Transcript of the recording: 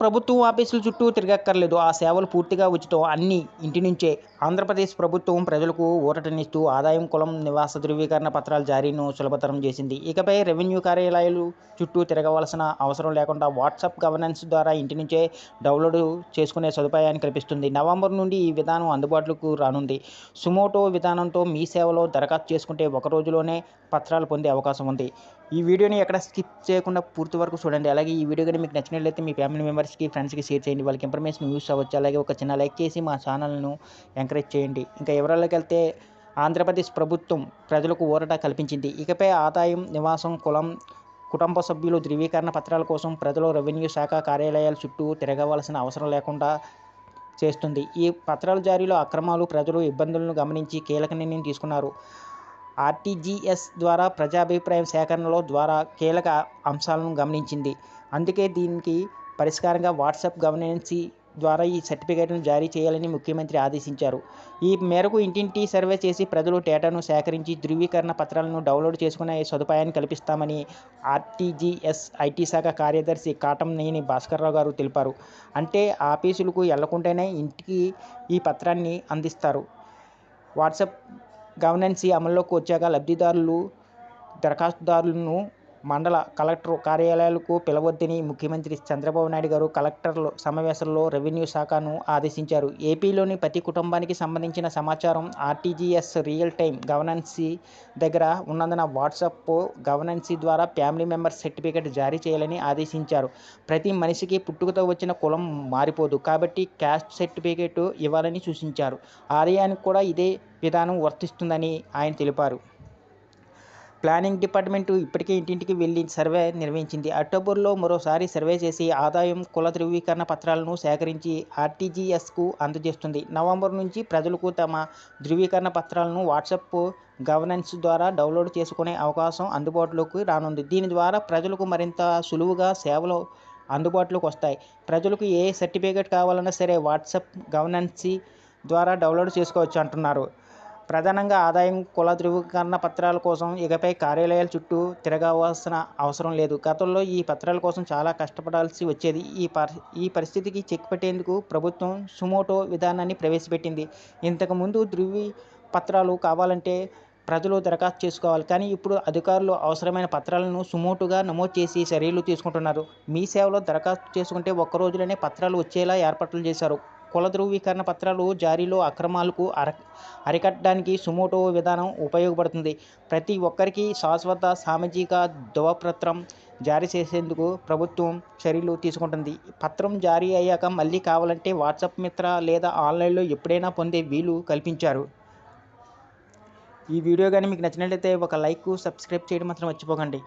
ప్రభుత్వం ఆఫీసుల చుట్టూ తిరగక్కర్లేదు. ఆ సేవలు పూర్తిగా ఉచితం. అన్నీ ఇంటి నుంచే. ఆంధ్రప్రదేశ్ ప్రభుత్వం ప్రజలకు ఊరటనిస్తూ ఆదాయం కులం నివాస ధృవీకరణ పత్రాల జారీను సులభతరం చేసింది. ఇకపై రెవెన్యూ కార్యాలయాలు చుట్టూ తిరగవలసిన అవసరం లేకుండా వాట్సాప్ గవర్నెన్స్ ద్వారా ఇంటి నుంచే డౌన్లోడ్ చేసుకునే సదుపాయాన్ని కల్పిస్తుంది. నవంబర్ నుండి ఈ విధానం అందుబాటులోకి రానుంది. సుమోటో విధానంతో మీ సేవలో దరఖాస్తు చేసుకుంటే ఒక రోజులోనే పత్రాలు పొందే అవకాశం ఉంది. ఈ వీడియోని ఎక్కడ స్కిప్ చేయకుండా పూర్తి వరకు చూడండి. అలాగే ఈ వీడియో కానీ మీకు నచ్చినట్లయితే మీ ఫ్యామిలీ మెంబర్స్కి ఫ్రెండ్స్కి షేర్ చేయండి. వాళ్ళకి ఇన్ఫర్మేషన్ యూస్ అవ్వచ్చు. అలాగే ఒక చిన్న లైక్ చేసి మా ఛానల్ను ఎంకరేజ్ చేయండి. ఇంకా వివరాల్లోకి వెళ్తే ఆంధ్రప్రదేశ్ ప్రభుత్వం ప్రజలకు ఊరట కల్పించింది. ఇకపై ఆదాయం నివాసం కులం కుటుంబ సభ్యులు ధృవీకరణ పత్రాల కోసం ప్రజలు రెవెన్యూ శాఖ కార్యాలయాల చుట్టూ తిరగవలసిన అవసరం లేకుండా చేస్తుంది. ఈ పత్రాల జారీలో అక్రమాలు ప్రజలు ఇబ్బందులను గమనించి కీలక నిర్ణయం తీసుకున్నారు. ఆర్టీజీఎస్ ద్వారా ప్రజాభిప్రాయం సేకరణలో ద్వారా కీలక అంశాలను గమనించింది. అందుకే దీనికి పరిష్కారంగా వాట్సాప్ గవర్నెన్సీ ద్వారా ఈ సర్టిఫికేట్ను జారీ చేయాలని ముఖ్యమంత్రి ఆదేశించారు. ఈ మేరకు ఇంటింటి సర్వే చేసి ప్రజలు డేటాను సేకరించి ధృవీకరణ పత్రాలను డౌన్లోడ్ చేసుకునే సదుపాయాన్ని కల్పిస్తామని ఆర్టీజీఎస్ ఐటీ శాఖ కార్యదర్శి కాటంనేని భాస్కర్రావు గారు తెలిపారు. అంటే ఆఫీసులకు వెళ్ళకుండానే ఇంటికి ఈ పత్రాన్ని అందిస్తారు. వాట్సాప్ గవర్నెన్సీ అమల్లోకి వచ్చాక లబ్ధిదారులు దరఖాస్తుదారులను మండల కలెక్టర్ కార్యాలయాలకు పిలవద్దని ముఖ్యమంత్రి చంద్రబాబు నాయుడు గారు కలెక్టర్ల సమావేశంలో రెవెన్యూ శాఖను ఆదేశించారు. ఏపీలోని ప్రతి కుటుంబానికి సంబంధించిన సమాచారం ఆర్టీజీఎస్ రియల్ టైం గవర్నెన్సీ దగ్గర ఉన్నందున వాట్సాప్ గవర్నెన్సీ ద్వారా ఫ్యామిలీ మెంబర్స్ సర్టిఫికేట్ జారీ చేయాలని ఆదేశించారు. ప్రతి మనిషికి పుట్టుకతో వచ్చిన కులం మారిపోదు కాబట్టి క్యాస్ట్ సర్టిఫికేట్ ఇవ్వాలని సూచించారు. ఆలయానికి కూడా ఇదే విధానం వర్తిస్తుందని ఆయన తెలిపారు. ప్లానింగ్ డిపార్ట్మెంటు ఇప్పటికే ఇంటింటికి వెళ్ళి సర్వే నిర్వహించింది. అక్టోబర్లో మరోసారి సర్వే చేసి ఆదాయం కుల ధృవీకరణ పత్రాలను సేకరించి ఆర్టీజీఎస్కు అందజేస్తుంది. నవంబర్ నుంచి ప్రజలకు తమ ధృవీకరణ పత్రాలను వాట్సాప్ గవర్నెన్స్ ద్వారా డౌన్లోడ్ చేసుకునే అవకాశం అందుబాటులోకి రానుంది. దీని ద్వారా ప్రజలకు మరింత సులువుగా సేవలు అందుబాటులోకి వస్తాయి. ప్రజలకు ఏ సర్టిఫికేట్ కావాలన్నా సరే వాట్సాప్ గవర్నెన్సీ ద్వారా డౌన్లోడ్ చేసుకోవచ్చు అంటున్నారు. ప్రధానంగా ఆదాయం కుల ధృవీకరణ పత్రాల కోసం ఇకపై కార్యాలయాల చుట్టూ తిరగవలసిన అవసరం లేదు. గతంలో ఈ పత్రాల కోసం చాలా కష్టపడాల్సి వచ్చేది. ఈ ఈ పరిస్థితికి చెక్ పెట్టేందుకు ప్రభుత్వం సుమోటో విధానాన్ని ప్రవేశపెట్టింది. ఇంతకుముందు ధృవీ పత్రాలు కావాలంటే ప్రజలు దరఖాస్తు చేసుకోవాలి. కానీ ఇప్పుడు అధికారులు అవసరమైన పత్రాలను సుమోటుగా నమోదు చేసి చర్యలు తీసుకుంటున్నారు. మీ సేవలో దరఖాస్తు చేసుకుంటే ఒక్క రోజులోనే పత్రాలు వచ్చేలా ఏర్పాట్లు చేశారు. కుల ధృవీకరణ పత్రాలు జారీలో అక్రమాలకు అర అరికట్టడానికి సుమోటో విధానం ఉపయోగపడుతుంది. ప్రతి ఒక్కరికి శాశ్వత సామాజిక ధృవపత్రం జారీ చేసేందుకు ప్రభుత్వం చర్యలు తీసుకుంటుంది. పత్రం జారీ అయ్యాక మళ్ళీ కావాలంటే వాట్సాప్ మిత్ర లేదా ఆన్లైన్లో ఎప్పుడైనా పొందే వీలు కల్పించారు. ఈ వీడియో కానీ మీకు నచ్చినట్లయితే ఒక లైక్ సబ్స్క్రైబ్ చేయడం మాత్రం మర్చిపోకండి.